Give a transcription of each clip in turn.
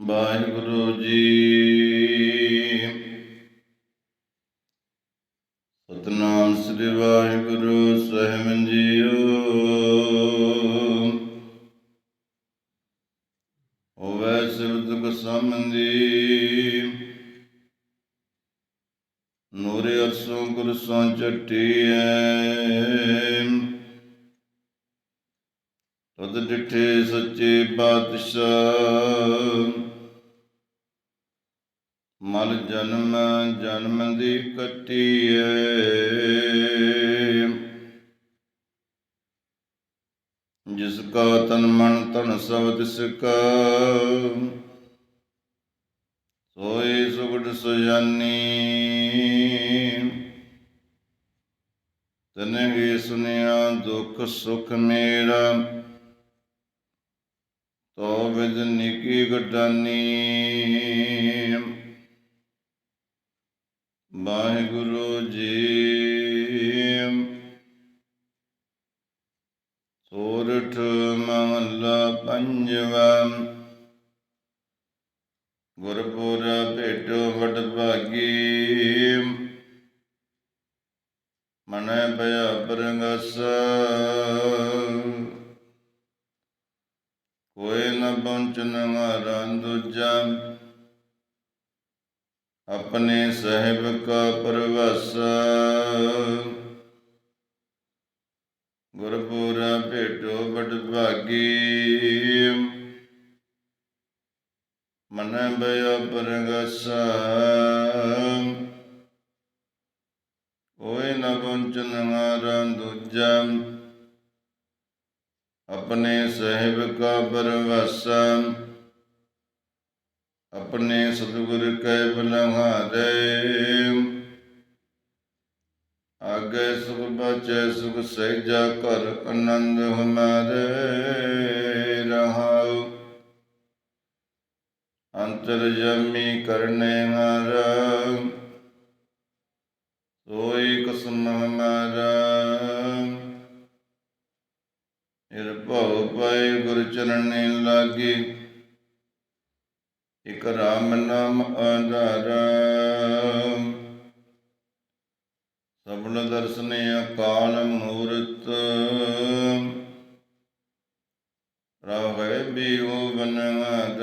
ਵਾਹਿਗੁਰੂ ਜੀ। ਸਤਨਾਮ ਸ੍ਰੀ ਵਾਹਿਗੁਰੂ ਸਾਹਿਬ ਜੀਓ। ਹੋਵੇ ਸਿਵਤ ਕੋ ਸੰਬੰਧੀ ਨੂਰੇ ਅਰਸੋਂ ਗੁਰ ਸੋਂ ਚਟੀਐ ਤਦ ਡਿਠੇ ਸੱਚੇ ਬਾਦਸ਼ਾਹ। ਮਲ ਜਨਮ ਜਨਮ ਦੀ ਕੱਟੀਐ। ਜਿਸ ਕਾ ਤਨ ਮਨ, ਤਨ ਸਭ ਤਿਸ ਕਾ ਸੋਈ ਸੁਗੜ ਸੁਜਾਨੀ। ਤਨੇ ਸੁਨਿਆ ਦੁਖ ਸੁਖ ਮੇਰਾ। ਤੋ ਵਿਦ ਨਿਕੀ ਗਟਾਨੀ ਵਾਹਿਗੁਰੂ ਜੀ। ਸੋਰਠ ਮਹੱਲਾ ਪੰਜਵਾ। ਗੁਰਪੁਰ ਭੇਟੋ ਵਡ ਭਾਗੀ। ਮਨੈ ਭਇਆ ਪਰਗਸ। ਨ ਪਹੁੰਚਨ ਮਾਰਾ ਦੂਜਾ। ਆਪਣੇ ਸਹਿਬ ਕਾ ਪਰਵਸ। ਗੁਰਪੂਰਾ ਭੇਟੋ ਬਟ ਭਾਗੀ। ਮਨ ਬਯ ਪਰਗਸ। ਕੋਈ ਨ ਪਹੁੰਚਨ ਮਾਰਾ ਦੂਜਾ। ਆਪਣੇ ਸਹਿਬ ਕਾ ਪਰਵਸ, ਆਪਣੇ ਸਤਿਗੁਰ ਕੈ ਬਲਹਾਰੇ। ਆਗੇ ਸੁਖ ਬਚੈ ਸੁਖ ਸਹਿਜਾ ਕਰ ਆਨੰਦ ਹਮਾਰੇ, ਰਹਾਉ। ਅੰਤਰ ਜਮੀ ਕਰਨੇ ਮਾਰਾ, ਸੋਈ ਕਸਮ ਹਮਾਰਾ। ਨਿਰਭਉ ਪਏ, ਗੁਰ ਚਰਣੇ ਲਾਗੇ। ਇਕ ਰਾਮ ਨਾਮ ਆਧਾਰ। ਸਬਨ ਦਰਸਨੇ ਅਕਾਲ ਮੂਰਤ। ਰਹੈ ਬੀਉ ਬਨਵਾਦ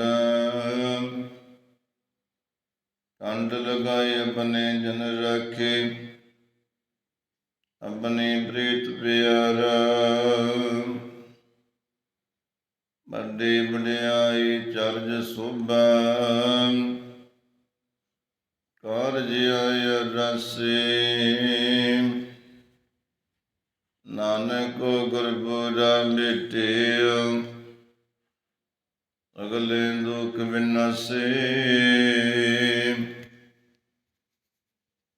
ਕੰਡ ਲਗਾਏ ਆਪਣੇ ਜਨ ਰਾਖੇ। ਆਪਣੇ ਪ੍ਰੀਤ ਪਿਆਰਾ। ਵੱਡੇ ਵਡਿਆਈ ਚਰਜ ਸੋਭਾ। ਕਾਰਜ ਆਇ ਰਸੇ। ਨਾਨਕ ਗੁਰਪੁਰਾ ਮਿਟਿਓ ਅਗਲੇ ਦੁਖ ਵਿਨਾਸੇ।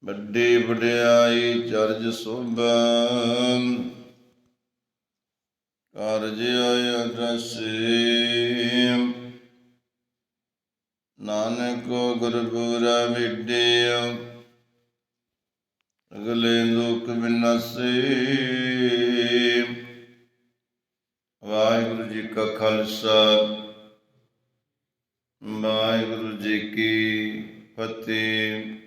ਵੱਡੀ ਵਡਿਆਈ ਚਰਜ ਸੋਭਾ। ਕਾਰਜ ਆਇ ਰਸੇ ਨਾਨਕ ਗੁਰਪੁਰਾ ਮਿਟਿਓ ਅਗਲੇ ਦੁਖ ਵਿਨਾਸੇ ਵਾਹਿਗੁਰੂ ਜੀ ਕਾ ਖਾਲਸਾ, ਵਾਹਿਗੁਰੂ ਜੀ ਕੀ ਫਤਿਹ।